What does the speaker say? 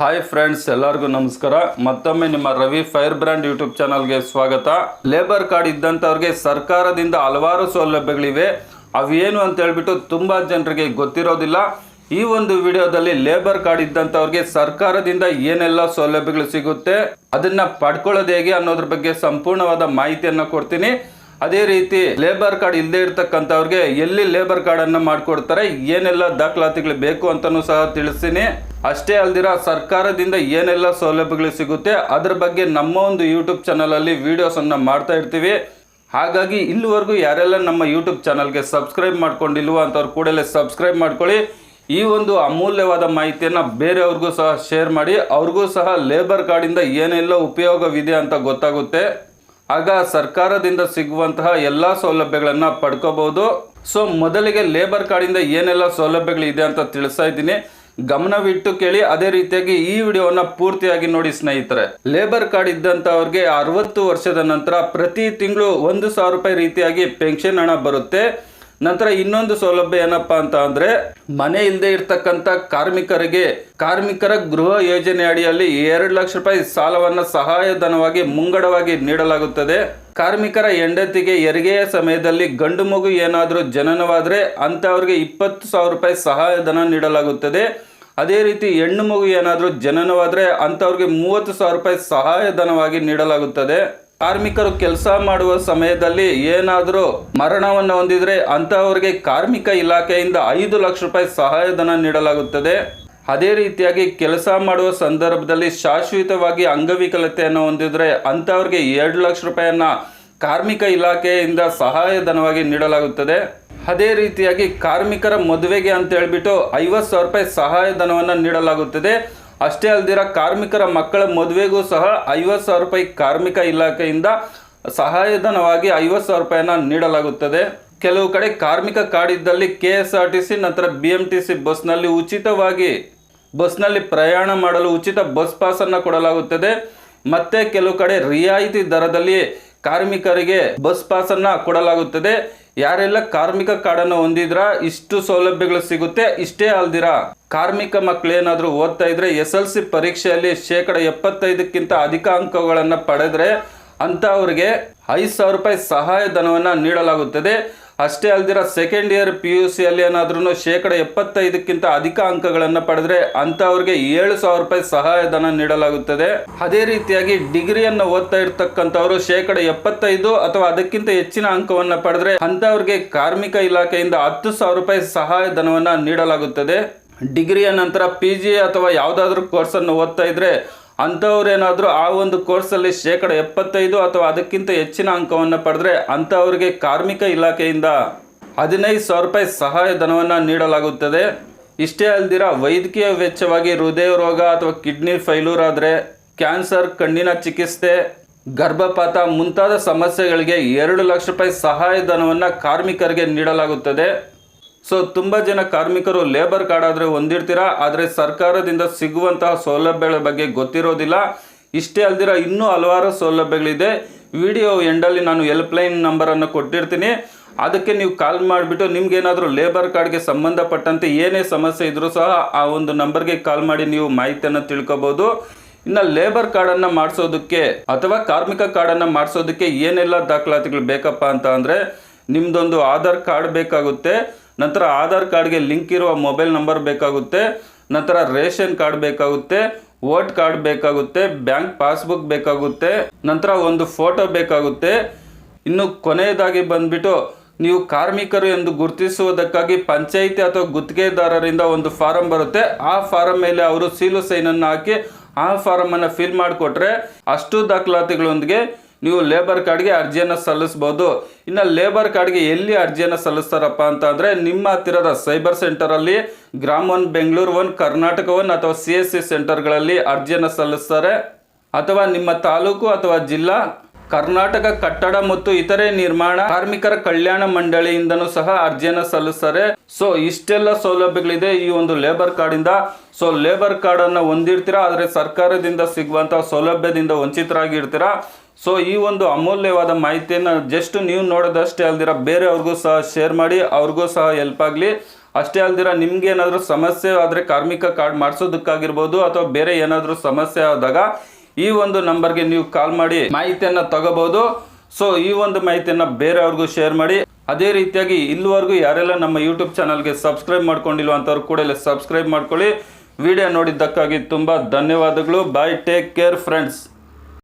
Hi friends ಎಲ್ಲರಿಗೂ ನಮಸ್ಕಾರ. ಮತ್ತೊಮ್ಮೆ ನಿಮ್ಮ ರವಿ ಫೈರ್ ಬ್ರ್ಯಾಂಡ್ ಯೂಟ್ಯೂಬ್ ಚಾನಲ್ಗೆ ಸ್ವಾಗತ. ಲೇಬರ್ ಕಾರ್ಡ್ ಇದ್ದಂಥವ್ರಿಗೆ ಸರ್ಕಾರದಿಂದ ಹಲವಾರು ಸೌಲಭ್ಯಗಳಿವೆ. ಅವೇನು ಅಂತ ಹೇಳ್ಬಿಟ್ಟು ತುಂಬ ಜನರಿಗೆ ಗೊತ್ತಿರೋದಿಲ್ಲ. ಈ ಒಂದು ವಿಡಿಯೋದಲ್ಲಿ ಲೇಬರ್ ಕಾರ್ಡ್ ಇದ್ದಂಥವ್ರಿಗೆ ಸರ್ಕಾರದಿಂದ ಏನೆಲ್ಲ ಸೌಲಭ್ಯಗಳು ಸಿಗುತ್ತೆ, ಅದನ್ನು ಪಡ್ಕೊಳ್ಳೋದು ಹೇಗೆ ಅನ್ನೋದ್ರ ಬಗ್ಗೆ ಸಂಪೂರ್ಣವಾದ ಮಾಹಿತಿಯನ್ನು ಕೊಡ್ತೀನಿ. ಅದೇ ರೀತಿ ಲೇಬರ್ ಕಾರ್ಡ್ ಇಲ್ಲದೆ ಇರ್ತಕ್ಕಂಥವ್ರಿಗೆ ಎಲ್ಲಿ ಲೇಬರ್ ಕಾರ್ಡನ್ನು ಮಾಡಿಕೊಡ್ತಾರೆ, ಏನೆಲ್ಲ ದಾಖಲಾತಿಗಳು ಬೇಕು ಅಂತಲೂ ಸಹ ತಿಳಿಸ್ತೀನಿ. ಅಷ್ಟೇ ಅಲ್ದಿರ ಸರ್ಕಾರದಿಂದ ಏನೆಲ್ಲ ಸೌಲಭ್ಯಗಳು ಸಿಗುತ್ತೆ, ಅದ್ರ ಬಗ್ಗೆ ನಮ್ಮ ಒಂದು ಯೂಟ್ಯೂಬ್ ಚಾನಲಲ್ಲಿ ಅಲ್ಲಿ ವಿಡಿಯೋಸ್ ಅನ್ನ ಮಾಡ್ತಾ ಇರ್ತೀವಿ. ಹಾಗಾಗಿ ಇಲ್ಲಿವರೆಗೂ ಯಾರೆಲ್ಲ ನಮ್ಮ ಯೂಟ್ಯೂಬ್ ಚಾನಲ್ಗೆ ಸಬ್ಸ್ಕ್ರೈಬ್ ಮಾಡ್ಕೊಂಡಿಲ್ವೋ ಅಂತವ್ರು ಕೂಡಲೇ ಸಬ್ಸ್ಕ್ರೈಬ್ ಮಾಡ್ಕೊಳ್ಳಿ. ಈ ಒಂದು ಅಮೂಲ್ಯವಾದ ಮಾಹಿತಿಯನ್ನು ಬೇರೆಯವ್ರಿಗೂ ಸಹ ಶೇರ್ ಮಾಡಿ, ಅವ್ರಿಗೂ ಸಹ ಲೇಬರ್ ಕಾರ್ಡಿಂದ ಏನೆಲ್ಲ ಉಪಯೋಗವಿದೆ ಅಂತ ಗೊತ್ತಾಗುತ್ತೆ. ಆಗ ಸರ್ಕಾರದಿಂದ ಸಿಗುವಂತಹ ಎಲ್ಲ ಸೌಲಭ್ಯಗಳನ್ನು ಪಡ್ಕೋಬಹುದು. ಸೊ ಮೊದಲಿಗೆ ಲೇಬರ್ ಕಾರ್ಡಿಂದ ಏನೆಲ್ಲ ಸೌಲಭ್ಯಗಳಿದೆ ಅಂತ ತಿಳಿಸ್ತಾ ಇದ್ದೀನಿ. ಗಮನವಿಟ್ಟು ಕೇಳಿ ಅದೇ ರೀತಿಯಾಗಿ ಈ ವಿಡಿಯೋವನ್ನ ಪೂರ್ತಿಯಾಗಿ ನೋಡಿ ಸ್ನೇಹಿತರೆ. ಲೇಬರ್ ಕಾರ್ಡ್ ಇದ್ದಂಥವ್ರಿಗೆ ಅರವತ್ತು ವರ್ಷದ ನಂತರ ಪ್ರತಿ ತಿಂಗಳು ಒಂದು ಸಾವಿರ ರೂಪಾಯಿ ರೀತಿಯಾಗಿ ಪೆನ್ಷನ್ ಹಣ ಬರುತ್ತೆ. ನಂತರ ಇನ್ನೊಂದು ಸೌಲಭ್ಯ ಏನಪ್ಪಾ ಅಂತ ಅಂದ್ರೆ, ಮನೆ ಇಲ್ಲದೆ ಇರ್ತಕ್ಕಂಥ ಕಾರ್ಮಿಕರಿಗೆ, ಕಾರ್ಮಿಕರ ಗೃಹ ಯೋಜನೆ ಅಡಿಯಲ್ಲಿ ಎರಡು ಲಕ್ಷ ರೂಪಾಯಿ ಸಾಲವನ್ನು ಸಹಾಯಧನವಾಗಿ ಮುಂಗಡವಾಗಿ ನೀಡಲಾಗುತ್ತದೆ. ಕಾರ್ಮಿಕರ ಹೆಂಡತಿಗೆ ಹೆರಿಗೆಯ ಸಮಯದಲ್ಲಿ ಗಂಡು ಮಗು ಏನಾದರೂ ಜನನವಾದರೆ ಅಂಥವ್ರಿಗೆ ಇಪ್ಪತ್ತು ಸಾವಿರ ರೂಪಾಯಿ ಸಹಾಯಧನ ನೀಡಲಾಗುತ್ತದೆ. ಅದೇ ರೀತಿ ಹೆಣ್ಣು ಮಗು ಏನಾದರೂ ಜನನವಾದರೆ ಅಂಥವ್ರಿಗೆ ಮೂವತ್ತು ಸಾವಿರ ರೂಪಾಯಿ ಸಹಾಯಧನವಾಗಿ ನೀಡಲಾಗುತ್ತದೆ. ಕಾರ್ಮಿಕರು ಕೆಲಸ ಮಾಡುವ ಸಮಯದಲ್ಲಿ ಏನಾದರೂ ಮರಣವನ್ನು ಹೊಂದಿದರೆ ಅಂತಹವರಿಗೆ ಕಾರ್ಮಿಕ ಇಲಾಖೆಯಿಂದ ಐದು ಲಕ್ಷ ರೂಪಾಯಿ ಸಹಾಯಧನ ನೀಡಲಾಗುತ್ತದೆ. ಅದೇ ರೀತಿಯಾಗಿ ಕೆಲಸ ಮಾಡುವ ಸಂದರ್ಭದಲ್ಲಿ ಶಾಶ್ವತವಾಗಿ ಅಂಗವಿಕಲತೆಯನ್ನು ಹೊಂದಿದರೆ ಅಂಥವ್ರಿಗೆ ಎರಡು ಲಕ್ಷ ರೂಪಾಯಿಯನ್ನು ಕಾರ್ಮಿಕ ಇಲಾಖೆಯಿಂದ ಸಹಾಯಧನವಾಗಿ ನೀಡಲಾಗುತ್ತದೆ. ಅದೇ ರೀತಿಯಾಗಿ ಕಾರ್ಮಿಕರ ಮದುವೆಗೆ ಅಂತ ಹೇಳ್ಬಿಟ್ಟು ಐವತ್ತು ಸಾವಿರ ರೂಪಾಯಿ ಸಹಾಯಧನವನ್ನು ನೀಡಲಾಗುತ್ತದೆ. ಅಷ್ಟೇ ಅಲ್ದಿರ ಕಾರ್ಮಿಕರ ಮಕ್ಕಳ ಮದುವೆಗೂ ಸಹ ಐವತ್ತು ಸಾವಿರ ರೂಪಾಯಿ ಕಾರ್ಮಿಕ ಇಲಾಖೆಯಿಂದ ಸಹಾಯಧನವಾಗಿ ಐವತ್ತು ಸಾವಿರ ರೂಪಾಯಿಯನ್ನು ನೀಡಲಾಗುತ್ತದೆ. ಕೆಲವು ಕಡೆ ಕಾರ್ಮಿಕ ಕಾರ್ಡ್ ಇದ್ದಲ್ಲಿ K S R T C ನಂತರ ಬಿ ಎಂ ಟಿ ಸಿ ಬಸ್ನಲ್ಲಿ ಉಚಿತವಾಗಿ, ಬಸ್ನಲ್ಲಿ ಪ್ರಯಾಣ ಮಾಡಲು ಉಚಿತ ಬಸ್ ಪಾಸನ್ನು ಕೊಡಲಾಗುತ್ತದೆ. ಮತ್ತೆ ಕೆಲವು ಕಡೆ ರಿಯಾಯಿತಿ ದರದಲ್ಲಿ ಕಾರ್ಮಿಕರಿಗೆ ಬಸ್ ಪಾಸನ್ನು ಕೊಡಲಾಗುತ್ತದೆ. ಯಾರೆಲ್ಲ ಕಾರ್ಮಿಕ ಕಾರ್ಡನ್ನು ಹೊಂದಿದ್ರ, ಇಷ್ಟು ಸೌಲಭ್ಯಗಳು ಸಿಗುತ್ತೆ, ಇಷ್ಟೇ ಅಲ್ದಿರ? ಕಾರ್ಮಿಕ ಮಕ್ಕಳು ಏನಾದರೂ ಓದ್ತಾ ಇದ್ರೆ, ಎಸ್ ಎಲ್ ಸಿ ಪರೀಕ್ಷೆಯಲ್ಲಿ ಶೇಕಡ ಎಪ್ಪತ್ತೈದಕ್ಕಿಂತ ಅಧಿಕ ಅಂಕಗಳನ್ನು ಪಡೆದ್ರೆ ಅಂಥವ್ರಿಗೆ ಐದು ಸಾವಿರ ರೂಪಾಯಿ ಸಹಾಯಧನವನ್ನು ನೀಡಲಾಗುತ್ತದೆ. ಅಷ್ಟೇ ಅಲ್ದಿರೋ ಸೆಕೆಂಡ್ ಇಯರ್ ಪಿ ಯು ಸಿಯಲ್ಲಿ ಏನಾದ್ರೂ ಶೇಕಡ ಎಪ್ಪತ್ತೈದಕ್ಕಿಂತ ಅಧಿಕ ಅಂಕಗಳನ್ನು ಪಡೆದ್ರೆ ಅಂಥವ್ರಿಗೆ ಏಳು ಸಾವಿರ ರೂಪಾಯಿ ಸಹಾಯಧನ ನೀಡಲಾಗುತ್ತದೆ. ಅದೇ ರೀತಿಯಾಗಿ ಡಿಗ್ರಿಯನ್ನು ಓದ್ತಾ ಇರ್ತಕ್ಕಂಥವ್ರು ಶೇಕಡ ಎಪ್ಪತ್ತೈದು ಅಥವಾ ಅದಕ್ಕಿಂತ ಹೆಚ್ಚಿನ ಅಂಕವನ್ನು ಪಡೆದ್ರೆ ಅಂಥವ್ರಿಗೆ ಕಾರ್ಮಿಕ ಇಲಾಖೆಯಿಂದ ಹತ್ತು ಸಾವಿರ ರೂಪಾಯಿ ಸಹಾಯಧನವನ್ನು ನೀಡಲಾಗುತ್ತದೆ. ಡಿಗ್ರಿಯ ನಂತರ ಪಿ ಜಿ ಅಥವಾ ಯಾವುದಾದ್ರೂ ಕೋರ್ಸನ್ನು ಓದ್ತಾ ಇದ್ರೆ ಅಂಥವ್ರೇನಾದರೂ ಆ ಒಂದು ಕೋರ್ಸಲ್ಲಿ ಶೇಕಡ ಎಪ್ಪತ್ತೈದು ಅಥವಾ ಅದಕ್ಕಿಂತ ಹೆಚ್ಚಿನ ಅಂಕವನ್ನು ಪಡೆದ್ರೆ ಅಂಥವ್ರಿಗೆ ಕಾರ್ಮಿಕ ಇಲಾಖೆಯಿಂದ ಹದಿನೈದು ಸಾವಿರ ರೂಪಾಯಿ ಸಹಾಯಧನವನ್ನು ನೀಡಲಾಗುತ್ತದೆ. ಇಷ್ಟೇ ಅಲ್ದಿರ ವೈದ್ಯಕೀಯ ವೆಚ್ಚವಾಗಿ ಹೃದಯ ರೋಗ ಅಥವಾ ಕಿಡ್ನಿ ಫೈಲೂರ್ ಆದರೆ ಕ್ಯಾನ್ಸರ್, ಕಣ್ಣಿನ ಚಿಕಿತ್ಸೆ, ಗರ್ಭಪಾತ ಮುಂತಾದ ಸಮಸ್ಯೆಗಳಿಗೆ ಎರಡು ಲಕ್ಷ ರೂಪಾಯಿ ಸಹಾಯಧನವನ್ನು ಕಾರ್ಮಿಕರಿಗೆ ನೀಡಲಾಗುತ್ತದೆ. ಸೊ ತುಂಬ ಜನ ಕಾರ್ಮಿಕರು ಲೇಬರ್ ಕಾರ್ಡ್ ಆದರೆ ಹೊಂದಿರ್ತೀರಾ? ಆದರೆ ಸರ್ಕಾರದಿಂದ ಸಿಗುವಂತಹ ಸೌಲಭ್ಯಗಳ ಬಗ್ಗೆ ಗೊತ್ತಿರೋದಿಲ್ಲ. ಇಷ್ಟೇ ಅಲ್ದಿರ ಇನ್ನೂ ಹಲವಾರು ಸೌಲಭ್ಯಗಳಿದೆ. ವಿಡಿಯೋ ಎಂಡಲ್ಲಿ ನಾನು ಹೆಲ್ಪ್ಲೈನ್ ನಂಬರನ್ನು ಕೊಟ್ಟಿರ್ತೀನಿ. ಅದಕ್ಕೆ ನೀವು ಕಾಲ್ ಮಾಡಿಬಿಟ್ಟು ನಿಮ್ಗೇನಾದರೂ ಲೇಬರ್ ಕಾರ್ಡ್ಗೆ ಸಂಬಂಧಪಟ್ಟಂತೆ ಏನೇ ಸಮಸ್ಯೆ ಇದ್ದರೂ ಸಹ ಆ ಒಂದು ನಂಬರ್ಗೆ ಕಾಲ್ ಮಾಡಿ ನೀವು ಮಾಹಿತಿಯನ್ನು ತಿಳ್ಕೊಬೋದು. ಇನ್ನು ಲೇಬರ್ ಕಾರ್ಡನ್ನು ಮಾಡಿಸೋದಕ್ಕೆ ಅಥವಾ ಕಾರ್ಮಿಕ ಕಾರ್ಡನ್ನು ಮಾಡಿಸೋದಕ್ಕೆ ಏನೆಲ್ಲ ದಾಖಲಾತಿಗಳು ಬೇಕಪ್ಪ ಅಂತ ಅಂದರೆ ನಿಮ್ಮದೊಂದು ಆಧಾರ್ ಕಾರ್ಡ್ ಬೇಕಾಗುತ್ತೆ. ನಂತರ ಆಧಾರ್ ಕಾರ್ಡ್ಗೆ ಲಿಂಕ್ ಇರುವ ಮೊಬೈಲ್ ನಂಬರ್ ಬೇಕಾಗುತ್ತೆ, ನಂತರ ರೇಷನ್ ಕಾರ್ಡ್ ಬೇಕಾಗುತ್ತೆ, ವೋಟ್ ಕಾರ್ಡ್ ಬೇಕಾಗುತ್ತೆ, ಬ್ಯಾಂಕ್ ಪಾಸ್ಬುಕ್ ಬೇಕಾಗುತ್ತೆ, ನಂತರ ಒಂದು ಫೋಟೋ ಬೇಕಾಗುತ್ತೆ. ಇನ್ನು ಕೊನೆಯದಾಗಿ ಬಂದ್ಬಿಟ್ಟು, ನೀವು ಕಾರ್ಮಿಕರು ಎಂದು ಗುರುತಿಸುವುದಕ್ಕಾಗಿ ಪಂಚಾಯಿತಿ ಅಥವಾ ಗುತ್ತಿಗೆದಾರರಿಂದ ಒಂದು ಫಾರಂ ಬರುತ್ತೆ. ಆ ಫಾರಂ ಮೇಲೆ ಅವರು ಸೀಲು ಸೈನನ್ನು ಹಾಕಿ ಆ ಫಾರಂ ಅನ್ನು ಫಿಲ್ ಮಾಡಿಕೊಟ್ರೆ ಅಷ್ಟು ದಾಖಲಾತಿಗಳೊಂದಿಗೆ ನೀವು ಲೇಬರ್ ಕಾರ್ಡ್ಗೆ ಅರ್ಜಿಯನ್ನು ಸಲ್ಲಿಸ್ಬೋದು. ಇನ್ನು ಲೇಬರ್ ಕಾರ್ಡ್ಗೆ ಎಲ್ಲಿ ಅರ್ಜಿಯನ್ನು ಸಲ್ಲಿಸ್ತಾರಪ್ಪ ಅಂತ ಅಂದರೆ ನಿಮ್ಮ ಹತ್ತಿರದ cyber ಸೆಂಟರಲ್ಲಿ Grama one, Bengaluru one, Karnataka one ಅಥವಾ ಸಿ ಎಸ್ ಸಿ ಸೆಂಟರ್ಗಳಲ್ಲಿ ಅರ್ಜಿಯನ್ನು ಸಲ್ಲಿಸ್ತಾರೆ. ಅಥವಾ ನಿಮ್ಮ ತಾಲೂಕು ಅಥವಾ ಜಿಲ್ಲಾ, ಕರ್ನಾಟಕ ಕಟ್ಟಡ ಮತ್ತು ಇತರೆ ನಿರ್ಮಾಣ, ಕಾರ್ಮಿಕರ ಕಲ್ಯಾಣ ಮಂಡಳಿಯಿಂದನೂ ಸಹ ಅರ್ಜಿಯನ್ನು ಸಲ್ಲಿಸ್ತಾರೆ. ಸೊ ಇಷ್ಟೆಲ್ಲ ಸೌಲಭ್ಯಗಳಿದೆ ಈ ಒಂದು ಲೇಬರ್ ಕಾರ್ಡ್ ಇಂದ. ಸೊ ಲೇಬರ್ ಕಾರ್ಡ್ ಅನ್ನ ಹೊಂದಿರ್ತೀರಾ? ಆದರೆ ಸರ್ಕಾರದಿಂದ ಸಿಗುವಂಥ ಸೌಲಭ್ಯದಿಂದ ವಂಚಿತರಾಗಿರ್ತೀರಾ? ಸೊ ಈ ಒಂದು ಅಮೂಲ್ಯವಾದ ಮಾಹಿತಿಯನ್ನು ಜಸ್ಟ್ ನೀವು ನೋಡೋದಷ್ಟೇ ಅಲ್ದಿರ ಬೇರೆಯವ್ರಿಗೂ ಸಹ ಶೇರ್ ಮಾಡಿ, ಅವ್ರಿಗೂ ಸಹ ಹೆಲ್ಪ್ ಆಗಲಿ. ಅಷ್ಟೇ ಅಲ್ದಿರ ನಿಮ್ಗೆ ಏನಾದರೂ ಸಮಸ್ಯೆ ಆದರೆ ಕಾರ್ಮಿಕ ಕಾರ್ಡ್ ಮಾಡಿಸೋದಕ್ಕಾಗಿರ್ಬೋದು ಅಥವಾ ಬೇರೆ ಏನಾದರೂ ಸಮಸ್ಯೆ ಆದಾಗ ಈ ಒಂದು ನಂಬರ್ಗೆ ನೀವು ಕಾಲ್ ಮಾಡಿ, ಮಾಹಿತಿಯನ್ನು ತಗೋಬೋದು. ಸೊ ಈ ಒಂದು ಮಾಹಿತಿಯನ್ನು ಬೇರೆಯವ್ರಿಗೂ ಶೇರ್ ಮಾಡಿ. ಅದೇ ರೀತಿಯಾಗಿ ಇಲ್ಲಿವರೆಗೂ ಯಾರೆಲ್ಲ ನಮ್ಮ ಯೂಟ್ಯೂಬ್ ಚಾನಲ್ಗೆ ಸಬ್ಸ್ಕ್ರೈಬ್ ಮಾಡ್ಕೊಂಡಿಲ್ವ ಅಂಥವ್ರು ಕೂಡ ಇಲ್ಲಿ ಸಬ್ಸ್ಕ್ರೈಬ್ ಮಾಡ್ಕೊಳ್ಳಿ. ವಿಡಿಯೋ ನೋಡಿದ್ದಕ್ಕಾಗಿ ತುಂಬ ಧನ್ಯವಾದಗಳು. Bye take care friends